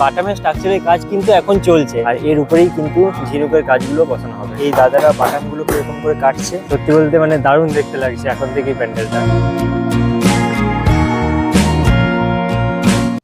বাটামের স্ট্রাকচারের কাজ কিন্তু এখন চলছে। আর এর উপরেই কিন্তু ঝিনুকের কাজগুলো বসানো হবে। এই দাদারা বাটামগুলোকে এরকম করে কাটছে। সত্যি বলতে মানে দারুণ দেখতে লাগছে এখন থেকেই প্যান্ডেলটা।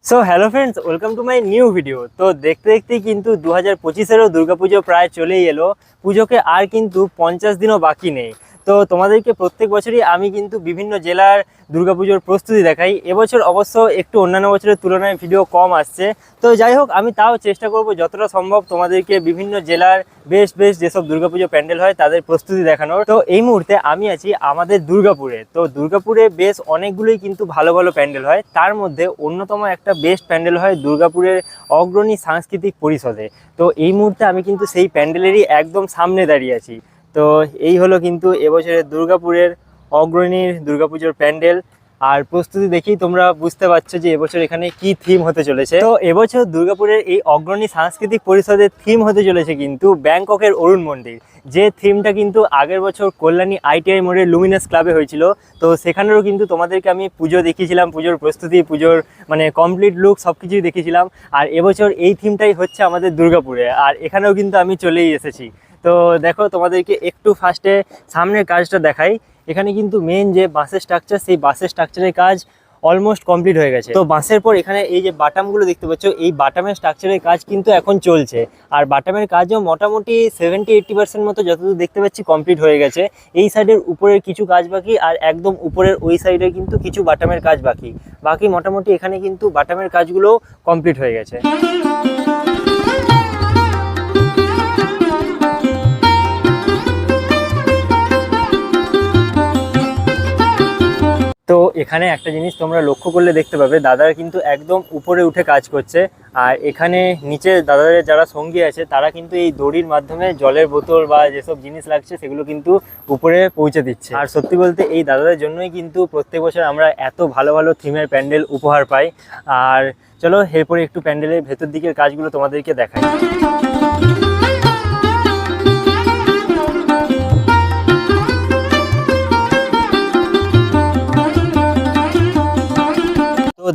So hello friends welcome to my new video তো দেখতে দেখতেই কিন্তু দু হাজার পঁচিশেরও দুর্গাপুজো প্রায় চলেই এলো। পুজোকে আর কিন্তু পঞ্চাশ দিনও বাকি নেই। তো তোমাদেরকে প্রত্যেক বছরই আমি কিন্তু বিভিন্ন জেলার দুর্গাপুজোর প্রস্তুতি দেখাই। এবছর অবশ্য একটু অন্যান্য বছরের তুলনায় ভিডিও কম আসছে। তো যাই হোক, আমি তাও চেষ্টা করব যতটা সম্ভব তোমাদেরকে বিভিন্ন জেলার বেশ বেশ যেসব দুর্গাপুজো প্যান্ডেল হয় তাদের প্রস্তুতি দেখানোর। তো এই মুহূর্তে আমি আছি আমাদের দুর্গাপুরে। তো দুর্গাপুরে বেশ অনেকগুলোই কিন্তু ভালো ভালো প্যান্ডেল হয়। তার মধ্যে অন্যতম একটা বেস্ট প্যান্ডেল হয় দুর্গাপুরের অগ্রণী সাংস্কৃতিক পরিষদে। তো এই মুহূর্তে আমি কিন্তু সেই প্যান্ডেলেরই একদম সামনে দাঁড়িয়ে আছি। তো এই হলো কিন্তু এবছরের দুর্গাপুরের অগ্রণীর দুর্গাপুজোর প্যান্ডেল। আর প্রস্তুতি দেখেই তোমরা বুঝতে পারছ যে এবছর এখানে কি থিম হতে চলেছে। তো এবছর দুর্গাপুরের এই অগ্রণী সাংস্কৃতিক পরিষদের থিম হতে চলেছে কিন্তু ব্যাংককের অরুণ মন্দির। যে থিমটা কিন্তু আগের বছর কল্যাণী আইটিআই মোড়ের লুমিনাস ক্লাবে হয়েছিল। তো সেখানেরও কিন্তু তোমাদেরকে আমি পুজো দেখিয়েছিলাম, পুজোর প্রস্তুতি, পুজোর মানে কমপ্লিট লুক সব কিছুই দেখিয়েছিলাম। আর এবছর এই থিমটাই হচ্ছে আমাদের দুর্গাপুরে। আর এখানেও কিন্তু আমি চলেই এসেছি। তো দেখো তোমাদেরকে একটু ফার্স্টে সামনের কাজটা দেখাই। এখানে কিন্তু মেন যে বাসের স্ট্রাকচার সেই বাসের স্ট্রাকচারের কাজ অলমোস্ট কমপ্লিট হয়ে গেছে। তো বাসের পর এখানে এই যে বাটামগুলো দেখতে পাচ্ছ, এই বাটামের স্ট্রাকচারের কাজ কিন্তু এখন চলছে। আর বাটামের কাজও মোটামুটি সেভেন্টি এইট্টি পার্সেন্ট মতো যতদূর দেখতে পাচ্ছি কমপ্লিট হয়ে গেছে। এই সাইডের উপরের কিছু কাজ বাকি আর একদম উপরের ওই সাইডে কিন্তু কিছু বাটামের কাজ বাকি। বাকি মোটামুটি এখানে কিন্তু বাটামের কাজগুলো কমপ্লিট হয়ে গেছে। এখানে একটা জিনিস তোমরা লক্ষ্য করলে দেখতে পাবে, দাদারা কিন্তু একদম উপরে উঠে কাজ করছে। আর এখানে নিচে দাদাদের যারা সঙ্গী আছে, তারা কিন্তু এই দড়ির মাধ্যমে জলের বোতল বা যেসব জিনিস লাগছে, সেগুলো কিন্তু উপরে পৌঁছে দিচ্ছে। আর সত্যি বলতে এই দাদাদের জন্যই কিন্তু প্রত্যেক বছর আমরা এত ভালো ভালো থিমের প্যান্ডেল উপহার পাই। আর চলো, এরপরে একটু প্যান্ডেলের ভেতর দিকের কাজগুলো তোমাদেরকে দেখাই।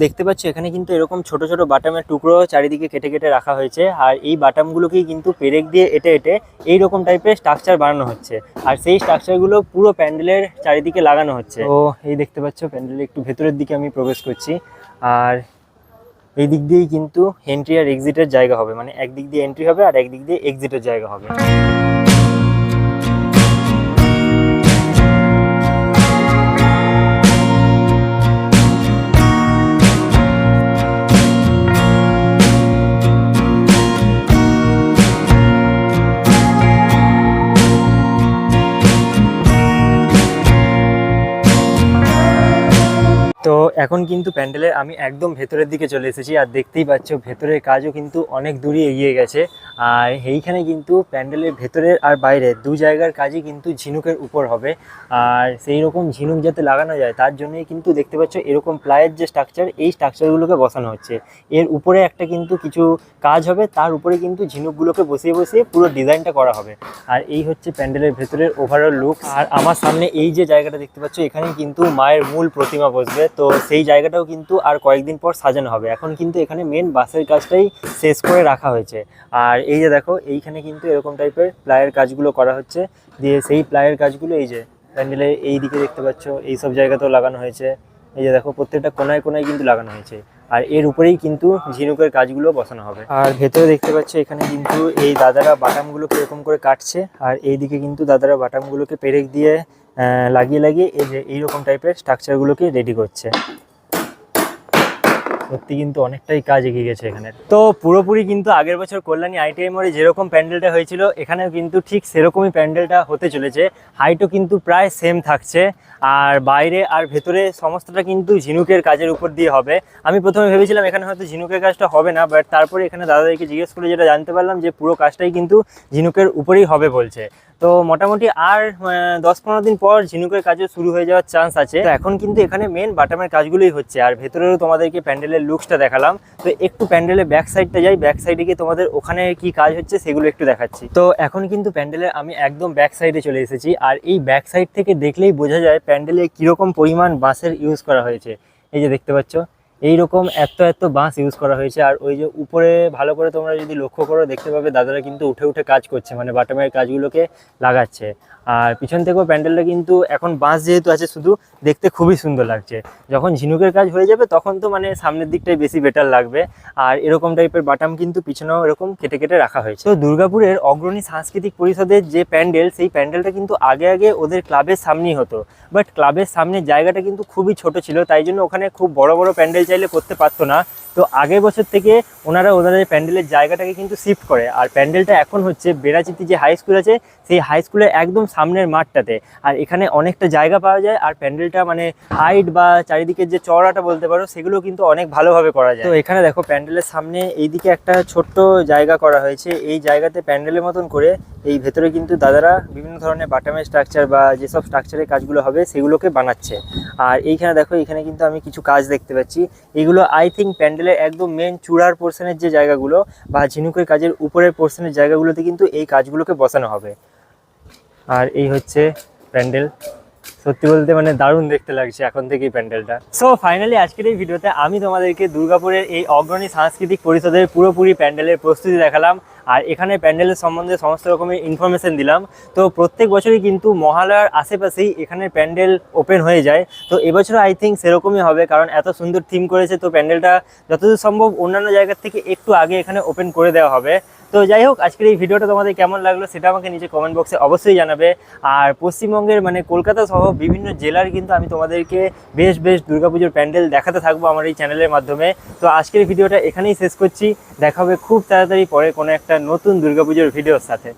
দেখতে পাচ্ছ, এখানে কিন্তু এরকম ছোট ছোট বাটামের টুকরো চারিদিকে কেটে কেটে রাখা হয়েছে। আর এই বাটামগুলোকেই কিন্তু পেরেক দিয়ে এটে এটে এই রকম টাইপের স্ট্রাকচার বানানো হচ্ছে। আর সেই স্ট্রাকচারগুলো পুরো প্যান্ডেলের চারিদিকে লাগানো হচ্ছে। তো এই দেখতে পাচ্ছ প্যান্ডেলের একটু ভেতরের দিকে আমি প্রবেশ করছি। আর এই দিক দিয়েই কিন্তু এন্ট্রি আর এক্সিটের জায়গা হবে। মানে একদিক দিয়ে এন্ট্রি হবে আর একদিক দিয়ে এক্সিটের জায়গা হবে। তো এখন কিন্তু প্যান্ডেলের আমি একদম ভেতরের দিকে চলে এসেছি আর দেখতেই পাচ্ছ ভেতরের কাজও কিন্তু অনেক দূরই এগিয়ে গেছে। আর এইখানে কিন্তু প্যান্ডেলের ভেতরের আর বাইরে দু জায়গার কাজই কিন্তু ঝিনুকের উপর হবে। আর সেই রকম ঝিনুক যাতে লাগানো যায়, তার জন্যই কিন্তু দেখতে পাচ্ছ এরকম প্লায়ের যে স্ট্রাকচার এই স্ট্রাকচারগুলোকে বসানো হচ্ছে। এর উপরে একটা কিন্তু কিছু কাজ হবে, তার উপরে কিন্তু ঝিনুকগুলোকে বসিয়ে বসিয়ে পুরো ডিজাইনটা করা হবে। আর এই হচ্ছে প্যান্ডেলের ভেতরের ওভারঅল লুক আর আমার সামনে এই যে জায়গাটা দেখতে পাচ্ছ এখানে কিন্তু মায়ের মূল প্রতিমা বসবে। তো সেই জায়গাটাও কিন্তু আর কয়েকদিন পর সাজানো হবে। এখন কিন্তু এখানে মেন বাসের কাজটাই শেষ করে রাখা হয়েছে। আর এই যে দেখো, এইখানে কিন্তু এরকম টাইপের প্লায়ের কাজগুলো করা হচ্ছে। দিয়ে সেই প্লায়ের কাজগুলো এই যে প্যান্ডেলে এই দিকে দেখতে পাচ্ছ, এই সব জায়গাতেও লাগানো হয়েছে। এই যে দেখো, প্রত্যেকটা কোনায় কোনায় কিন্তু লাগানো হয়েছে। আর এর উপরেই কিন্তু ঝিনুকের কাজগুলো বসানো হবে। আর ভেতরে দেখতে পাচ্ছ, এখানে কিন্তু এই দাদারা বাটামগুলোকে এরকম করে কাটছে। আর এইদিকে কিন্তু দাদারা বাটামগুলোকে পেরেক দিয়ে লাগিয়ে লাগিয়ে এই যে এইরকম টাইপের স্ট্রাকচারগুলোকে রেডি করছে। সত্যি কিন্তু অনেকটাই কাজ এগিয়ে গেছে এখানে। তো পুরোপুরি কিন্তু আগের বছর কল্যাণী আইটিআই মোড়ে যেরকম প্যান্ডেলটা হয়েছিল, এখানেও কিন্তু ঠিক সেরকমই প্যান্ডেলটা হতে চলেছে। হাইটও কিন্তু প্রায় সেম থাকছে। আর বাইরে আর ভেতরে সমস্তটা কিন্তু ঝিনুকের কাজের উপর দিয়ে হবে। আমি প্রথমে ভেবেছিলাম এখানে হয়তো ঝিনুকের কাজটা হবে না বাট তারপরে এখানে দাদাদেরকে জিজ্ঞেস করে যেটা জানতে পারলাম যে পুরো কাজটাই কিন্তু ঝিনুকের উপরেই হবে বলছে। তো মোটামুটি আর দশ পনেরো দিন পর ঝিনুকের কাজও শুরু হয়ে যাওয়ার চান্স আছে। তো এখন কিন্তু এখানে মেন বাটামের কাজগুলোই হচ্ছে। আর ভেতরেও তোমাদেরকে প্যান্ডেলের লুকসটা দেখালাম। তো একটু প্যান্ডেলের ব্যাক সাইডটা যাই। ব্যাক সাইডে গিয়ে তোমাদের ওখানে কি কাজ হচ্ছে সেগুলো একটু দেখাচ্ছি। তো এখন কিন্তু প্যান্ডেলের আমি একদম ব্যাক সাইডে চলে এসেছি। আর এই ব্যাক সাইড থেকে দেখলেই বোঝা যায় প্যান্ডেলে কীরকম পরিমাণ বাঁশের ইউজ করা হয়েছে। এই যে দেখতে পাচ্ছ। এইরকম এত এত বাঁশ ইউজ করা হয়েছে। আর ওই যে উপরে ভালো করে তোমরা যদি লক্ষ্য করো, দেখতে পাবে দাদারা কিন্তু উঠে উঠে কাজ করছে মানে বাটামের কাজগুলোকে লাগাচ্ছে। আর পিছন থেকেও প্যান্ডেলটা কিন্তু এখন বাঁশ যেহেতু আছে, শুধু দেখতে খুবই সুন্দর লাগছে। যখন ঝিনুকের কাজ হয়ে যাবে, তখন তো মানে সামনের দিকটাই বেশি বেটার লাগবে। আর এরকম টাইপের বাটাম কিন্তু পিছনেও এরকম কেটে কেটে রাখা হয়েছে। তো দুর্গাপুরের অগ্রণী সাংস্কৃতিক পরিষদের যে প্যান্ডেল, সেই প্যান্ডেলটা কিন্তু আগে আগে ওদের ক্লাবের সামনেই হতো। বাট ক্লাবের সামনের জায়গাটা কিন্তু খুবই ছোট ছিল, তাই জন্য ওখানে খুব বড় বড় প্যান্ডেল চাইলে করতে পারতো না। তো আগের বছর থেকে ওনারা ওনাদের প্যান্ডেলের জায়গাটাকে কিন্তু শিফট করে। আর প্যান্ডেলটা এখন হচ্ছে বেড়াচিতি যে হাই স্কুল আছে, সেই হাই স্কুলের একদম সামনের মাঠটাতে। আর এখানে অনেকটা জায়গা পাওয়া যায়, আর প্যান্ডেলটা মানে হাইট বা চারিদিকের যে চওড়াটা বলতে পারো, সেগুলো কিন্তু অনেক ভালোভাবে করা যায়। তো এখানে দেখো প্যান্ডেলের সামনে এইদিকে একটা ছোট্ট জায়গা করা হয়েছে। এই জায়গাতে প্যান্ডেলের মতন করে এই ভেতরে কিন্তু দাদারা বিভিন্ন ধরনের বাটামের স্ট্রাকচার বা যেসব স্ট্রাকচারের কাজগুলো হবে, সেগুলোকে বানাচ্ছে। আর এইখানে দেখো, এখানে কিন্তু আমি কিছু কাজ দেখতে পাচ্ছি। এগুলো আই থিঙ্ক প্যান্ডেলের একদম মেন চূড়ার পোর্শনের যে জায়গাগুলো বা ঝিনুকের কাজের উপরের পোর্শনের জায়গাগুলোতে কিন্তু এই কাজগুলোকে বসানো হবে। আর এই হচ্ছে প্যান্ডেল। সত্যি বলতে মানে দারুণ দেখতে লাগছে এখন থেকেই প্যান্ডেলটা। সো ফাইনালি আজকের এই ভিডিওতে আমি তোমাদেরকে দুর্গাপুরের এই অগ্রণী সাংস্কৃতিক পরিষদের পুরোপুরি প্যান্ডেলের প্রস্তুতি দেখালাম। আর এখানে প্যান্ডেলের সম্বন্ধে সমস্ত রকমের ইনফরমেশন দিলাম। তো প্রত্যেক বছরই কিন্তু মহালয়ার আশেপাশেই এখানে প্যান্ডেল ওপেন হয়ে যায়। তো এবছর আই থিঙ্ক সেরকমই হবে, কারণ এত সুন্দর থিম করেছে। তো প্যান্ডেলটা যতদূর সম্ভব অন্যান্য জায়গার থেকে একটু আগে এখানে ওপেন করে দেওয়া হবে। তো যাই হোক, আজকের এই ভিডিওটা তোমাদের কেমন লাগল সেটা আমাকে নিচে কমেন্ট বক্সে অবশ্যই জানাবে। আর পশ্চিমবঙ্গের মানে কলকাতা সহ বিভিন্ন জেলার কিন্তু আমি তোমাদেরকে বেশ বেশ দুর্গাপুজোর প্যান্ডেল দেখাতে থাকব আমার এই চ্যানেলের মাধ্যমে। তো আজকের ভিডিওটা এখানেই শেষ করছি। দেখা হবে খুব তাড়াতাড়ি পরে কোনো একটা নতুন দুর্গাপুজোর ভিডিওর সাথে।